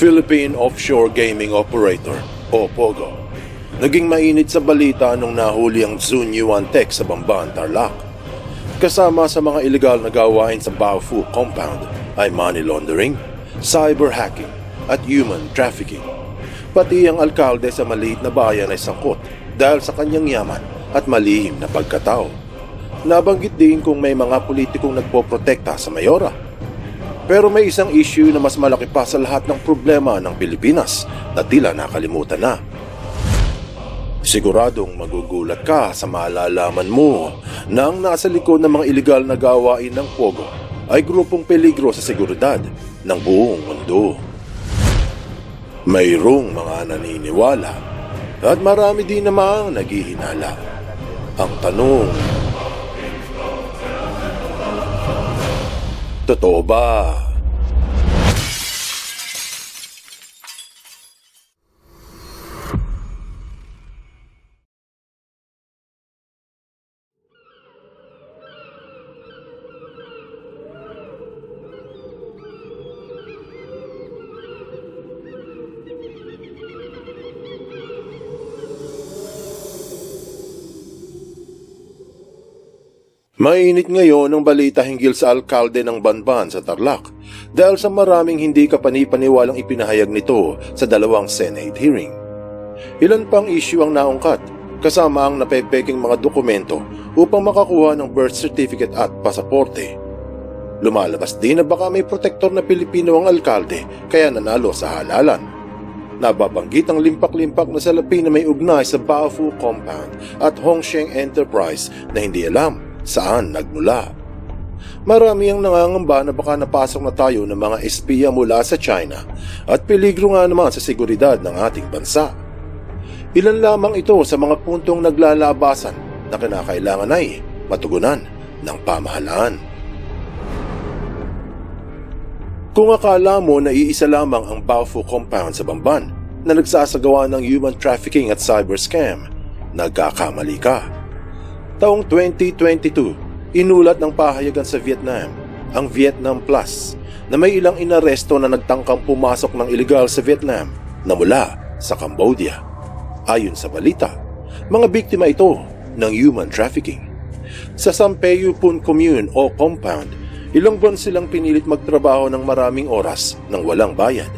Philippine Offshore Gaming Operator o POGO. Naging mainit sa balita nung nahuli ang Zun Yuan Tech sa Bamban, Tarlac. Kasama sa mga ilegal na gawain sa Baofu compound ay money laundering, cyber hacking at human trafficking. Pati ang alkalde sa maliit na bayan ay sangkot dahil sa kanyang yaman at malihim na pagkatao. Nabanggit din kung may mga politikong nagpoprotekta sa mayora. Pero may isang issue na mas malaki pa sa lahat ng problema ng Pilipinas na tila nakalimutan na. Siguradong magugulat ka sa malalaman mo na ang nasa likod ng mga ilegal na gawain ng Pogo ay grupong peligro sa seguridad ng buong mundo. Mayroong mga naniniwala at marami din namang naghihinala. Ang tanong, totoo ba? Mainit ngayon ang balita hinggil sa alkalde ng Banban sa Tarlac dahil sa maraming hindi kapanipaniwalang ipinahayag nito sa dalawang Senate hearing. Ilan pang issue ang naungkat kasama ang napepeking mga dokumento upang makakuha ng birth certificate at pasaporte. Lumalabas din na baka may protektor na Pilipino ang alkalde kaya nanalo sa halalan. Nababanggit ang limpak-limpak na salapi na may ugnay sa Baofu Compound at Hongsheng Enterprise na hindi alam saan nagmula. Marami ang nangangamba na baka napasok na tayo ng mga espiya mula sa China at peligro nga naman sa seguridad ng ating bansa. Ilan lamang ito sa mga puntong naglalabasan na kinakailangan ay matugunan ng pamahalaan. Kung akala mo na iisa lamang ang Baofu compound sa Bamban na nagsasagawa ng human trafficking at cyber scam, nagkakamali ka. Taong 2022, inulat ng pahayagan sa Vietnam ang Vietnam Plus na may ilang inaresto na nagtangkang pumasok ng ilegal sa Vietnam na mula sa Cambodia. Ayon sa balita, mga biktima ito ng human trafficking. Sa Sampayu Pun Commune o compound, ilang buwan silang pinilit magtrabaho ng maraming oras ng walang bayad.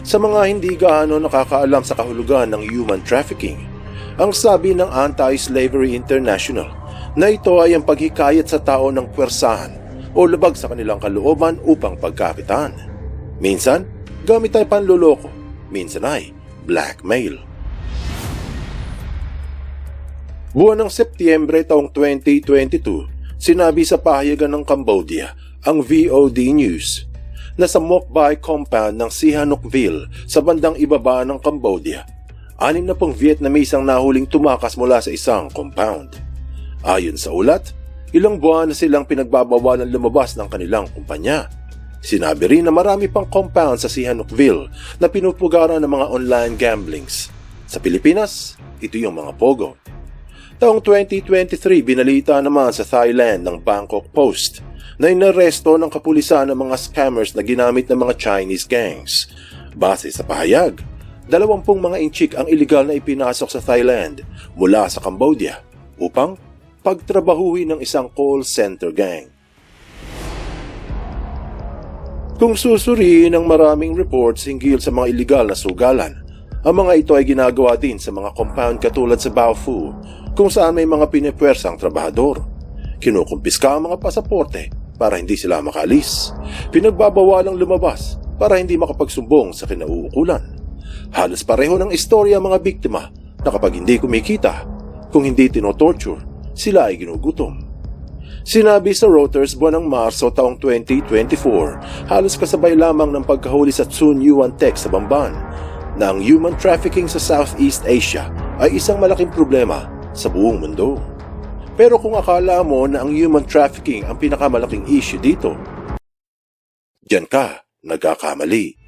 Sa mga hindi gaano nakakaalam sa kahulugan ng human trafficking, ang sabi ng Anti-Slavery International na ito ay ang paghikayat sa tao ng pwersahan o labag sa kanilang kalooban upang pagkakitaan. Minsan, gamit ay panluloko, minsan ay blackmail. Buwan ng Setyembre taong 2022, sinabi sa pahayagan ng Cambodia ang VOD News na sa Mokbai compound ng Sihanoukville sa bandang ibaba ng Cambodia, anim na pong Vietnamese ang nahuling tumakas mula sa isang compound. Ayon sa ulat, ilang buwan na silang pinagbabawalan lumabas ng kanilang kumpanya. Sinabi rin na marami pang compound sa Sihanoukville na pinupugaran ng mga online gamblings. Sa Pilipinas, ito yung mga pogo. Taong 2023, binalita naman sa Thailand ng Bangkok Post na inaresto ng kapulisan ng mga scammers na ginamit ng mga Chinese gangs. Base sa pahayag, dalawampung mga inchik ang iligal na ipinasok sa Thailand mula sa Cambodia upang pagtrabahuhin ng isang call center gang. Kung susuriin ang maraming reports hinggil sa mga iligal na sugalan, ang mga ito ay ginagawa din sa mga compound katulad sa Baofu kung saan may mga pinipwersang trabahador. Kinukumpiska ang mga pasaporte para hindi sila makalis. Pinagbabawalang lumabas para hindi makapagsumbong sa kinauukulan. Halos pareho ng istorya ang mga biktima na kapag hindi kumikita, kung hindi tinotorture, sila ay ginugutom. Sinabi sa Reuters buwan ng Marso taong 2024, halos kasabay lamang ng pagkahuli sa Tsun Yuan Tech sa Bamban, na ang human trafficking sa Southeast Asia ay isang malaking problema sa buong mundo. Pero kung akala mo na ang human trafficking ang pinakamalaking issue dito, diyan ka nagkakamali.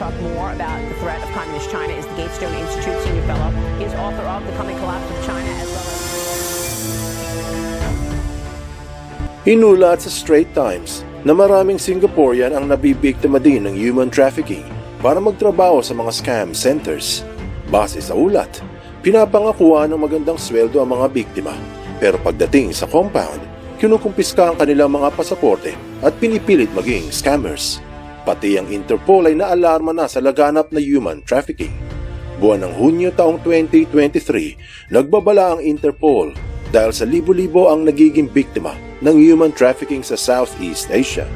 Talk more about the threat of Communist China is the Gatestone Institute senior fellow. He is author of The Coming Collapse of China as well as Inulat sa Straits Times na maraming Singaporean ang nabibiktima din ng human trafficking para magtrabaho sa mga scam centers. Base sa ulat, pinapangakuan ng magandang sweldo ang mga biktima pero pagdating sa compound, kinukumpiska ang kanilang mga pasaporte at pinipilit maging scammers. Pati ang Interpol ay naalarma na sa laganap na human trafficking. Buwan ng Hunyo taong 2023, nagbabala ang Interpol dahil sa libo-libo ang nagiging biktima ng human trafficking sa Southeast Asia.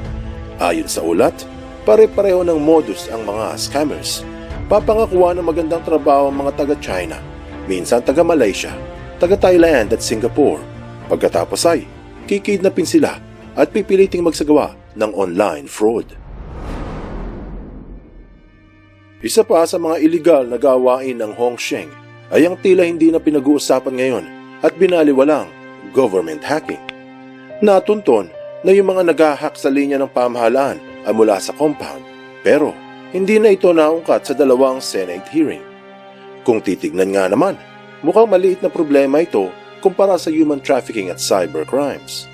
Ayon sa ulat, pare-pareho ng modus ang mga scammers. Papangakuha ng magandang trabaho ang mga taga-China, minsan taga-Malaysia, taga-Thailand at Singapore. Pagkatapos ay, kikidnapin sila at pipiliting magsagawa ng online fraud. Isa pa sa mga iligal na gawain ng Hongsheng ay ang tila hindi na pinag-uusapan ngayon at binaliwalang government hacking. Natunton na yung mga nag-hack sa linya ng pamahalaan ay mula sa compound pero hindi na ito naungkat sa dalawang Senate hearing. Kung titignan nga naman, mukhang maliit na problema ito kumpara sa human trafficking at cyber crimes.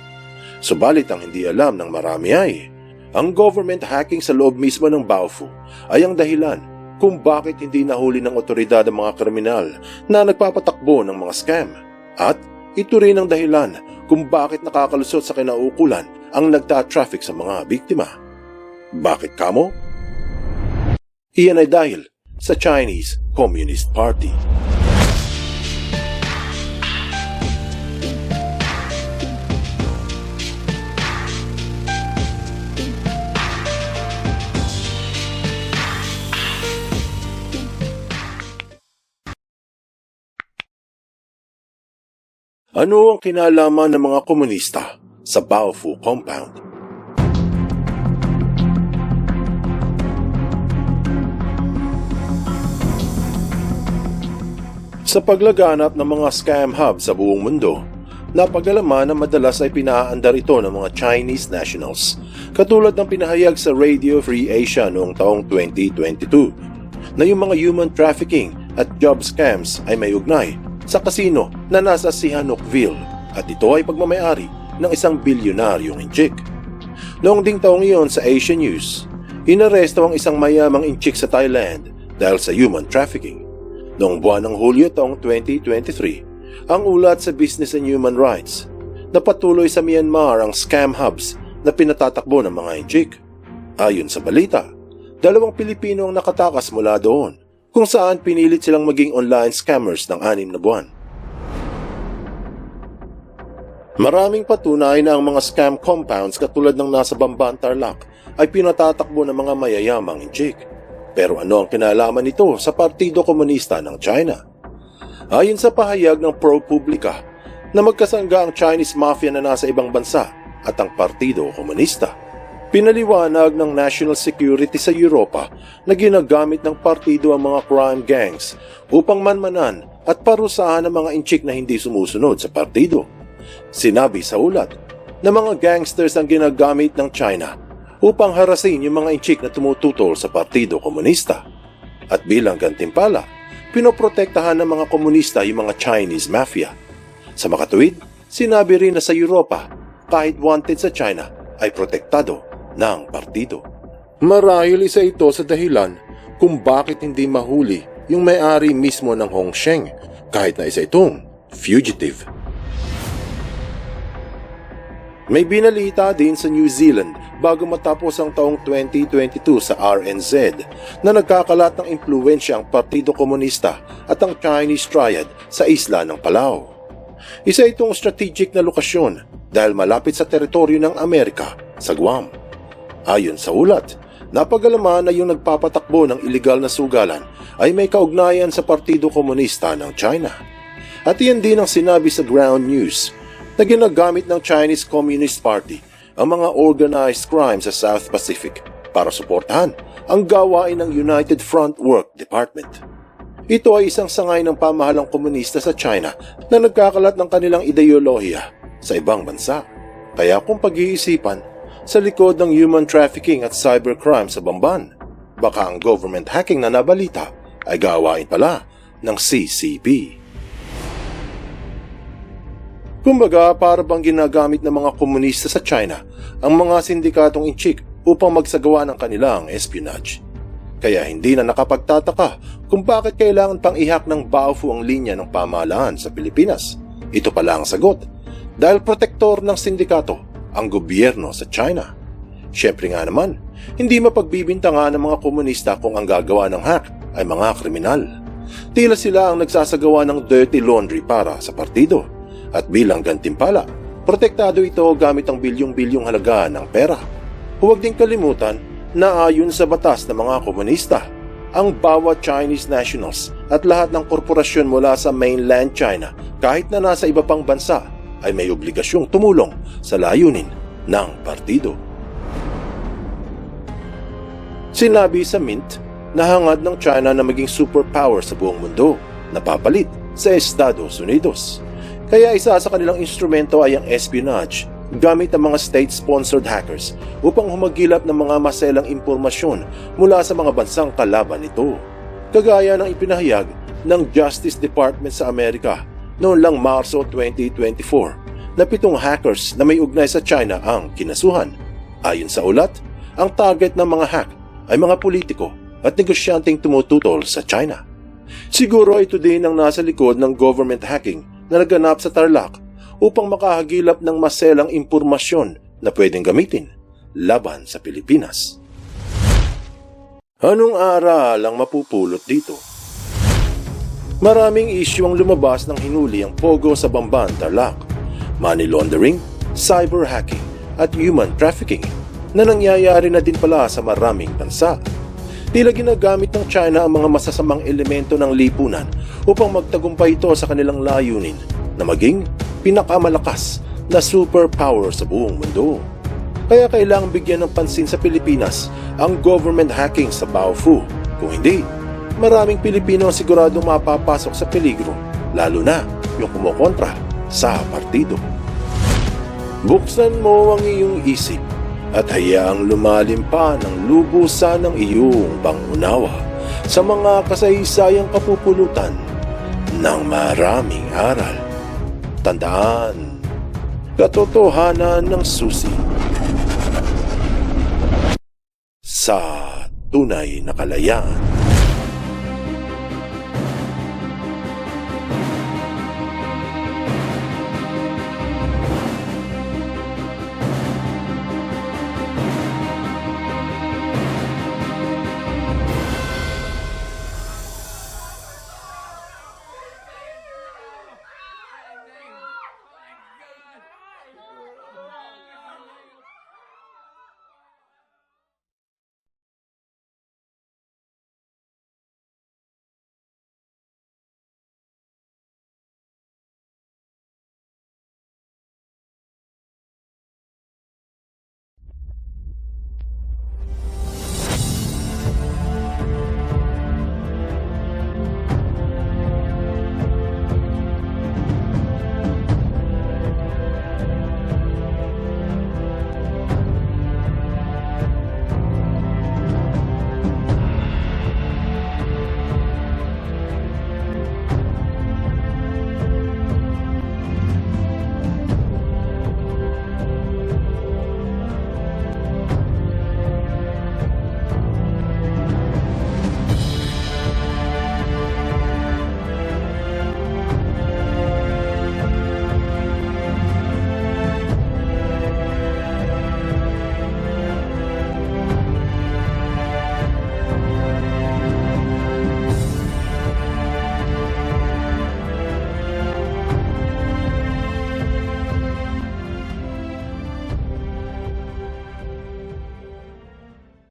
Subalit ang hindi alam ng marami ay, ang government hacking sa loob mismo ng Baofu ay ang dahilan kung bakit hindi nahuli ng otoridad ang mga kriminal na nagpapatakbo ng mga scam. At ito rin ang dahilan kung bakit nakakalusot sa kinaukulan ang nagta-traffic sa mga biktima. Bakit kamo? Iyan ay dahil sa Chinese Communist Party. Ano ang kinalaman ng mga komunista sa Baofu Compound? Sa paglaganap ng mga scam hub sa buong mundo, napagalaman na madalas ay pinaandar ito ng mga Chinese nationals, katulad ng pinahayag sa Radio Free Asia noong taong 2022, na yung mga human trafficking at job scams ay may ugnay sa kasino na nasa Sihanoukville at ito ay pagmamayari ng isang bilyonaryong inchik. Noong ding taong iyon sa Asian News, inaresto ang isang mayamang inchik sa Thailand dahil sa human trafficking. Noong buwan ng Hulyo taong 2023, ang ulat sa Business and Human Rights na patuloy sa Myanmar ang scam hubs na pinatatakbo ng mga inchik. Ayon sa balita, dalawang Pilipino ang nakatakas mula doon kung saan pinilit silang maging online scammers ng anim na buwan. Maraming patunay na ang mga scam compounds katulad ng nasa Bamban Tarlac ay pinatatakbo ng mga mayayamang inchik. Pero ano ang kinalaman nito sa Partido Komunista ng China? Ayon sa pahayag ng ProPublica na magkasangga ang Chinese Mafia na nasa ibang bansa at ang Partido Komunista. Pinaliwanag ng National Security sa Europa na ginagamit ng partido ang mga crime gangs upang manmanan at parusahan ang mga inchik na hindi sumusunod sa partido. Sinabi sa ulat na mga gangsters ang ginagamit ng China upang harasin yung mga inchik na tumututol sa Partido Komunista. At bilang gantimpala, pinoprotektahan ng mga komunista yung mga Chinese mafia. Sa makatuwid, sinabi rin na sa Europa, kahit wanted sa China, ay protektado ng partido. Marahil isa ito sa dahilan kung bakit hindi mahuli yung may-ari mismo ng Hongsheng kahit na isa itong fugitive. May binalita din sa New Zealand bago matapos ang taong 2022 sa RNZ na nagkakalat ng impluensya ang Partido Komunista at ang Chinese Triad sa isla ng Palau. Isa itong strategic na lokasyon dahil malapit sa teritoryo ng Amerika sa Guam. Ayon sa ulat, napagalaman na yung nagpapatakbo ng iligal na sugalan ay may kaugnayan sa Partido Komunista ng China. At iyan din ang sinabi sa Ground News na ginagamit ng Chinese Communist Party ang mga organized crime sa South Pacific para suportahan ang gawain ng United Front Work Department. Ito ay isang sangay ng pamahalang komunista sa China na nagkakalat ng kanilang ideolohiya sa ibang bansa. Kaya kung pag-iisipan, sa likod ng human trafficking at cybercrime sa Bamban, baka ang government hacking na nabalita ay gawain pala ng CCP. Kumbaga, para bang ginagamit ng mga komunista sa China ang mga sindikatong inchik upang magsagawa ng kanilang espionage. Kaya hindi na nakapagtataka kung bakit kailangan pang ihak ng Baofu ang linya ng pamahalaan sa Pilipinas. Ito pala ang sagot. Dahil protektor ng sindikato ang gobyerno sa China. Siyempre nga naman, hindi mapagbibintangan ng mga komunista kung ang gagawa ng hack ay mga kriminal. Tila sila ang nagsasagawa ng dirty laundry para sa partido. At bilang gantimpala, protektado ito gamit ang bilyong-bilyong halaga ng pera. Huwag ding kalimutan na ayon sa batas ng mga komunista, ang bawat Chinese nationals at lahat ng korporasyon mula sa mainland China kahit na nasa iba pang bansa ay may obligasyong tumulong sa layunin ng partido. Sinabi sa Mint na hangad ng China na maging superpower sa buong mundo, napapalit sa Estados Unidos. Kaya isa sa kanilang instrumento ay ang espionage gamit ang mga state-sponsored hackers upang humagilap ng mga maselang impormasyon mula sa mga bansang kalaban nito. Kagaya ng ipinahayag ng Justice Department sa Amerika noong lang Marso 2024 na pitong hackers na may ugnay sa China ang kinasuhan. Ayon sa ulat, ang target ng mga hack ay mga politiko at negosyanteng tumututol sa China. Siguro ito din ang nasa likod ng government hacking na naganap sa Tarlac upang makahagilap ng maselang impormasyon na pwedeng gamitin laban sa Pilipinas. Anong aral ang mapupulot dito? Maraming isyu ang lumabas ng hinuli ang Pogo sa Bamban, Tarlac. Money laundering, cyber hacking, at human trafficking na nangyayari na din pala sa maraming bansa. Tila ginagamit ng China ang mga masasamang elemento ng lipunan upang magtagumpay ito sa kanilang layunin na maging pinakamalakas na superpower sa buong mundo. Kaya kailangang bigyan ng pansin sa Pilipinas ang government hacking sa Baofu. Kung hindi, maraming Pilipino ang siguradong mapapasok sa peligro, lalo na yung kumukontra sa partido. Buksan mo ang iyong isip at hayaang lumalim pa ng lubusan ng iyong pangunawa sa mga kasaysayang kapupulutan ng maraming aral. Tandaan, katotohanan ng susi sa tunay na kalayaan.